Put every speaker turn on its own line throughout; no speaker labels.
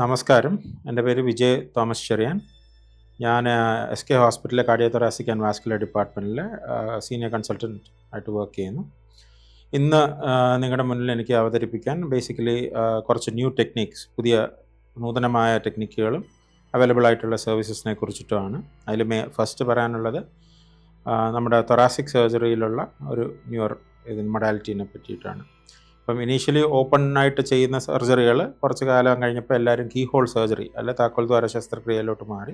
നമസ്കാരം. എന്റെ പേര് വിജയ് തോമസ് ചെറിയാൻ. ഞാൻ എസ് കെ ഹോസ്പിറ്റലിലെ കാർഡിയോതൊറാസിക് ആൻഡ് വാസ്കുലർ ഡിപ്പാർട്ട്മെന്റിലെ സീനിയർ കൺസൾട്ടന്റ് ആയിട്ട് വർക്ക് ചെയ്യുന്നു. ഇന്ന് നിങ്ങളുടെ മുന്നിൽ എനിക്ക് അവതരിപ്പിക്കാൻ ബേസിക്കലി കുറച്ച് ന്യൂ ടെക്നിക്സ് പുതിയ നൂതനമായ ടെക്നിക്കുകളും അവൈലബിൾ ആയിട്ടുള്ള സർവീസസിനെ കുറിച്ചിട്ടുമാണ്. അതിൽ മേ ഫസ്റ്റ് പറയാനുള്ളത് നമ്മുടെ തൊറാസിക് സർജറിയിലുള്ള ഒരു ന്യൂർ ഇതിന് മൊഡാലിറ്റീനെ പറ്റിയിട്ടാണ്. അപ്പം ഇനീഷ്യലി ഓപ്പൺ ആയിട്ട് ചെയ്യുന്ന സർജറികൾ കുറച്ച് കാലം കഴിഞ്ഞപ്പോൾ എല്ലാവരും കീ ഹോൾ സർജറി അല്ലെ താക്കോൽ ദ്വാര ശസ്ത്രക്രിയയിലോട്ട് മാറി.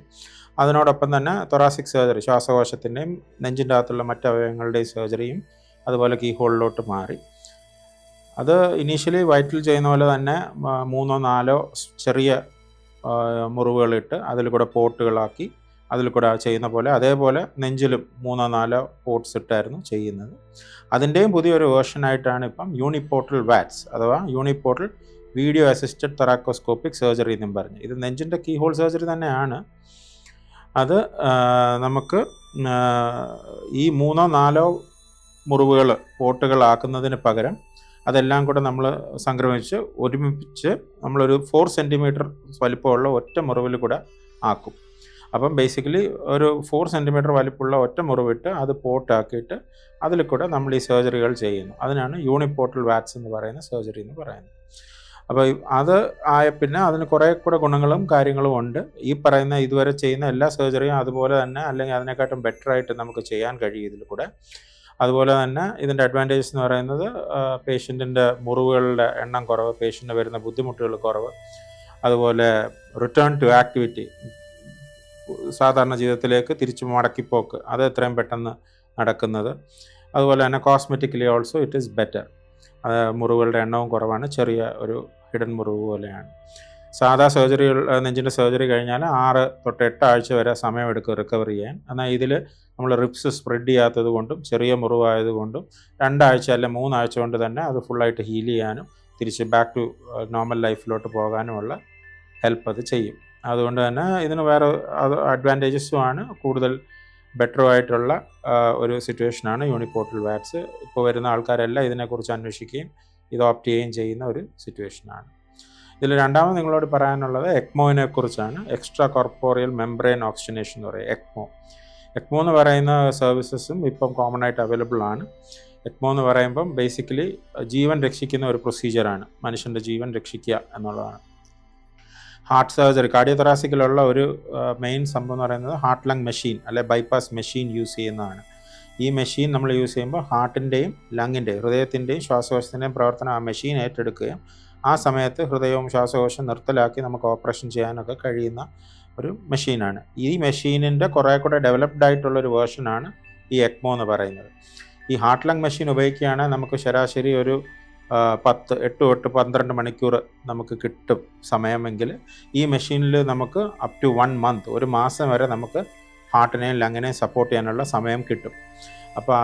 അതിനോടൊപ്പം തന്നെ തൊറാസിക് സർജറി ശ്വാസകോശത്തിന്റെയും നെഞ്ചിന്റെ അകത്തുള്ള മറ്റ് അവയവങ്ങളുടെയും സർജറിയും അതുപോലെ കീ ഹോളിലോട്ട് മാറി. അത് ഇനീഷ്യലി വയറ്റിൽ ചെയ്യുന്ന പോലെ തന്നെ മൂന്നോ നാലോ ചെറിയ മുറിവുകളിട്ട് അതിൽ കൂടെ പോട്ടുകളാക്കി അതിൽ കൂടെ ചെയ്യുന്ന പോലെ അതേപോലെ നെഞ്ചിലും മൂന്നോ നാലോ പോർട്ട്സ് ഇട്ടായിരുന്നു ചെയ്യുന്നത്. അതിന്റെയും പുതിയൊരു വേർഷനായിട്ടാണ് ഇപ്പം യൂണിപ്പോർട്ടൽ വാറ്റ്സ് അഥവാ uniportal video assisted thoracoscopic surgery എന്നും പറഞ്ഞ്. ഇത് നെഞ്ചിന്റെ കീ ഹോൾ സർജറി തന്നെയാണ്. അത് നമുക്ക് ഈ മൂന്നോ നാലോ മുറിവുകൾ പോട്ടുകളാക്കുന്നതിന് പകരം അതെല്ലാം കൂടെ നമ്മൾ സംക്രമിച്ച് ഒരുമിപ്പിച്ച് നമ്മളൊരു ഫോർ സെന്റിമീറ്റർ വലിപ്പമുള്ള ഒറ്റ മുറിവിൽ കൂടെ ആക്കും. അപ്പം ബേസിക്കലി ഒരു ഫോർ സെന്റിമീറ്റർ വലിപ്പമുള്ള ഒറ്റ മുറിവിട്ട് അത് പോട്ടാക്കിയിട്ട് അതിൽ കൂടെ നമ്മൾ ഈ സർജറികൾ ചെയ്യുന്നു. അതിനാണ് യൂണിപ്പോർട്ടൽ വാക്സ് എന്ന് പറയുന്ന സർജറി എന്ന് പറയുന്നത്. അപ്പോൾ അത് ആയ പിന്നെ അതിന് കുറേ കൂടെ ഗുണങ്ങളും കാര്യങ്ങളും ഉണ്ട്. ഈ പറയുന്ന ഇതുവരെ ചെയ്യുന്ന എല്ലാ സർജറിയും അതുപോലെ തന്നെ അല്ലെങ്കിൽ അതിനെക്കാട്ടും ബെറ്റർ ആയിട്ട് നമുക്ക് ചെയ്യാൻ കഴിയും ഇതിൽ കൂടെ. അതുപോലെ തന്നെ ഇതിന്റെ അഡ്വാന്റേജസ് എന്ന് പറയുന്നത് പേഷ്യന്റിന്റെ മുറിവുകളുടെ എണ്ണം കുറവ് പേഷ്യന്റിന് വരുന്ന ബുദ്ധിമുട്ടുകൾ കുറവ്. അതുപോലെ റിട്ടേൺ ടു ആക്ടിവിറ്റി സാധാരണ ജീവിതത്തിലേക്ക് തിരിച്ചു മടക്കിപ്പോക്ക്. അത് എത്രയും പെട്ടെന്ന് നടക്കുന്നത്. അതുപോലെ തന്നെ cosmetically also it is better അത് മുറിവുകളുടെ എണ്ണവും കുറവാണ്. ചെറിയ ഒരു ഹിഡൻ മുറിവ് പോലെയാണ്. സാധാ സർജറികൾ നെഞ്ചിന്റെ സർജറി കഴിഞ്ഞാൽ ആറ് തൊട്ട് എട്ട് ആഴ്ച വരെ സമയമെടുക്കും റിക്കവർ ചെയ്യാൻ. എന്നാൽ ഇതിൽ നമ്മൾ റിപ്സ് സ്പ്രെഡ് ചെയ്യാത്തത് കൊണ്ടും ചെറിയ മുറിവായതുകൊണ്ടും രണ്ടാഴ്ച അല്ലെ മൂന്നാഴ്ച കൊണ്ട് തന്നെ അത് ഫുള്ളായിട്ട് ഹീൽ ചെയ്യാനും തിരിച്ച് ബാക്ക് ടു നോർമൽ ലൈഫിലോട്ട് പോകാനുമുള്ള ഹെൽപ്പ് അത് ചെയ്യും. അതുകൊണ്ട് തന്നെ ഇതിന് വേറെ അത് അഡ്വാന്റേജസും ആണ് കൂടുതൽ ബെറ്ററുമായിട്ടുള്ള ഒരു സിറ്റുവേഷനാണ് യൂണിപോർട്ടൽ വാറ്റ്സ് ഇപ്പോൾ വരുന്ന ആൾക്കാരെല്ലാം ഇതിനെക്കുറിച്ച് അന്വേഷിക്കുകയും ഇത് ഓപ്റ്റ് ചെയ്യുകയും ചെയ്യുന്ന ഒരു സിറ്റുവേഷനാണ് ഇതിൽ രണ്ടാമത് നിങ്ങളോട് പറയാനുള്ളത് എക്മോനെ കുറിച്ചാണ്. എക്സ്ട്രാ കോർപ്പോറിയൽ മെംബ്രെയിൻ ഓക്സിജനേഷൻ എന്ന് പറയും എക്മോ എക്മോ എന്ന് പറയുന്ന സർവീസസും ഇപ്പം കോമൺ ആയിട്ട് അവൈലബിൾ ആണ്. എക്മോ എന്ന് പറയുമ്പം ബേസിക്കലി ജീവൻ രക്ഷിക്കുന്ന ഒരു പ്രൊസീജിയറാണ് മനുഷ്യന്റെ ജീവൻ രക്ഷിക്കുക എന്നുള്ളതാണ്. ഹാർട്ട് സർജറി കാർഡിയോതൊറാസിക്കിലുള്ള ഒരു മെയിൻ സംഭവം എന്ന് പറയുന്നത് ഹാർട്ട് ലങ് മെഷീൻ അല്ലെ ബൈപ്പാസ് മെഷീൻ യൂസ് ചെയ്യുന്നതാണ്. ഈ മെഷീൻ നമ്മൾ യൂസ് ചെയ്യുമ്പോൾ ഹാർട്ടിന്റെയും ലങ്ങിന്റെയും ഹൃദയത്തിന്റെയും ശ്വാസകോശത്തിന്റെയും പ്രവർത്തനം ആ മെഷീൻ ഏറ്റെടുക്കുകയും ആ സമയത്ത് ഹൃദയവും ശ്വാസകോശം നിർത്തലാക്കി നമുക്ക് ഓപ്പറേഷൻ ചെയ്യാനൊക്കെ കഴിയുന്ന ഒരു മെഷീനാണ്. ഈ മെഷീനിന്റെ കുറേ കൂടെ ഡെവലപ്ഡ് ആയിട്ടുള്ളൊരു വേർഷനാണ് ഈ എക്മോ എന്ന് പറയുന്നത്. ഈ ഹാർട്ട് ലങ് മെഷീൻ ഉപയോഗിക്കുകയാണെങ്കിൽ നമുക്ക് ശരാശരി ഒരു പത്ത് എട്ട് തൊട്ട് പന്ത്രണ്ട് മണിക്കൂർ നമുക്ക് കിട്ടും സമയമെങ്കിൽ ഈ മെഷീനിൽ നമുക്ക് അപ് ടു വൺ മന്ത് ഒരു മാസം വരെ നമുക്ക് ഹാർട്ടിനെയും ലങ്ങിനെയും സപ്പോർട്ട് ചെയ്യാനുള്ള സമയം കിട്ടും. അപ്പോൾ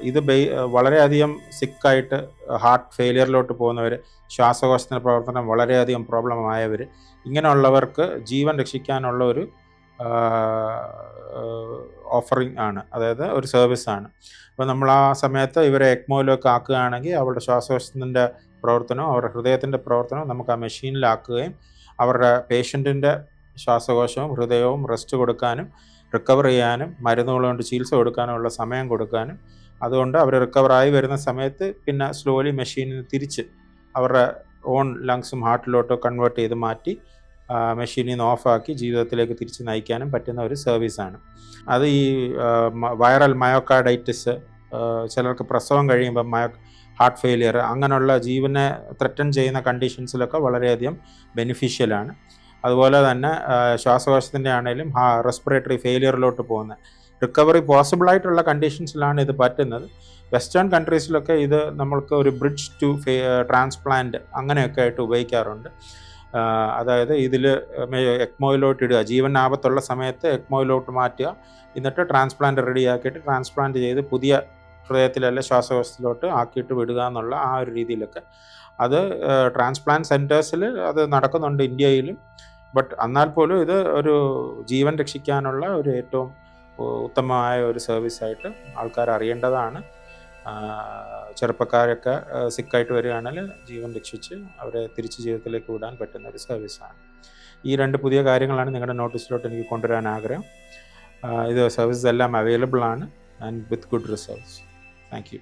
ഇത് ബെയ് വളരെയധികം സിക്കായിട്ട് ഹാർട്ട് ഫെയിലിയറിലോട്ട് പോകുന്നവർ ശ്വാസകോശത്തിന്റെ പ്രവർത്തനം വളരെയധികം പ്രോബ്ലം ആയവർ ഇങ്ങനെയുള്ളവർക്ക് ജീവൻ രക്ഷിക്കാനുള്ള ഒരു ഓഫറിങ് ആണ്. അതായത് ഒരു സർവീസാണ് അപ്പോൾ നമ്മൾ ആ സമയത്ത് ഇവരെ എക്മോയിലൊക്കെ ആക്കുകയാണെങ്കിൽ അവരുടെ ശ്വാസകോശത്തിന്റെ പ്രവർത്തനവും അവരുടെ ഹൃദയത്തിന്റെ പ്രവർത്തനവും നമുക്ക് ആ മെഷീനിലാക്കുകയും അവരുടെ പേഷ്യന്റിന്റെ ശ്വാസകോശവും ഹൃദയവും റെസ്റ്റ് കൊടുക്കാനും റിക്കവർ ചെയ്യാനും മരുന്നുകൾ കൊണ്ട് ചികിത്സ കൊടുക്കാനുമുള്ള സമയം കൊടുക്കാനും. അതുകൊണ്ട് അവർ റിക്കവറായി വരുന്ന സമയത്ത് പിന്നെ സ്ലോലി മെഷീനിൽ തിരിച്ച് അവരുടെ ഓൺ ലങ്സും ഹാർട്ടിലോട്ടോ കൺവേർട്ട് ചെയ്ത് മാറ്റി മെഷീനിൽ നിന്ന് ഓഫാക്കി ജീവിതത്തിലേക്ക് തിരിച്ച് നയിക്കാനും പറ്റുന്ന ഒരു സർവീസാണ് അത് ഈ വൈറൽ മയോക്കാർഡൈറ്റിസ് ചിലർക്ക് പ്രസവം കഴിയുമ്പോൾ മയോ ഹാർട്ട് ഫെയിലിയർ അങ്ങനെയുള്ള ജീവനെ ത്രട്ടൺ ചെയ്യുന്ന കണ്ടീഷൻസിലൊക്കെ വളരെയധികം ബെനിഫിഷ്യലാണ് അതുപോലെ തന്നെ ശ്വാസകോശത്തിന്റെ ആണെങ്കിലും റെസ്പിറേറ്ററി ഫെയിലിയറിലോട്ട് പോകുന്ന റിക്കവറി പോസിബിൾ ആയിട്ടുള്ള കണ്ടീഷൻസിലാണ് ഇത് പറ്റുന്നത്. വെസ്റ്റേൺ കൺട്രീസിലൊക്കെ ഇത് നമ്മൾക്ക് ഒരു ബ്രിഡ്ജ് ടു ട്രാൻസ്പ്ലാന്റ് അങ്ങനെയൊക്കെ ആയിട്ട് ഉപയോഗിക്കാറുണ്ട്. അതായത് ഇതിൽ എക്മോയിലോട്ട് ഇടുക. ജീവൻ ആപത്തുള്ള സമയത്ത് എക്മോയിലോട്ട് മാറ്റുക. എന്നിട്ട് ട്രാൻസ്പ്ലാന്റ് റെഡിയാക്കിയിട്ട് ട്രാൻസ്പ്ലാന്റ് ചെയ്ത് പുതിയ ഹൃദയത്തിലല്ല ശ്വാസകോശത്തിലോട്ട് ആക്കിയിട്ട് വിടുക എന്നുള്ള ആ ഒരു രീതിയിലൊക്കെ. അത് ട്രാൻസ്പ്ലാന്റ് സെന്റേഴ്സിൽ അത് നടക്കുന്നുണ്ട് ഇന്ത്യയിലും. ബട്ട് എന്നാൽ പോലും ഇത് ഒരു ജീവൻ രക്ഷിക്കാനുള്ള ഒരു ഏറ്റവും ഉത്തമമായ ഒരു സർവീസായിട്ട് ആൾക്കാർ അറിയേണ്ടതാണ് ചെറുപ്പക്കാരൊക്കെ സിക്കായിട്ട് വരികയാണെങ്കിൽ ജീവൻ രക്ഷിച്ച് അവരെ തിരിച്ച് ജീവിതത്തിലേക്ക് വിടാൻ പറ്റുന്ന ഒരു സർവീസാണ് ഈ രണ്ട് പുതിയ കാര്യങ്ങളാണ് നിങ്ങളുടെ നോട്ടീസിലോട്ട് എനിക്ക് കൊണ്ടുവരാൻ ആഗ്രഹം. ഇത് സർവീസസ് എല്ലാം അവൈലബിൾ ആണ് and with good results thank you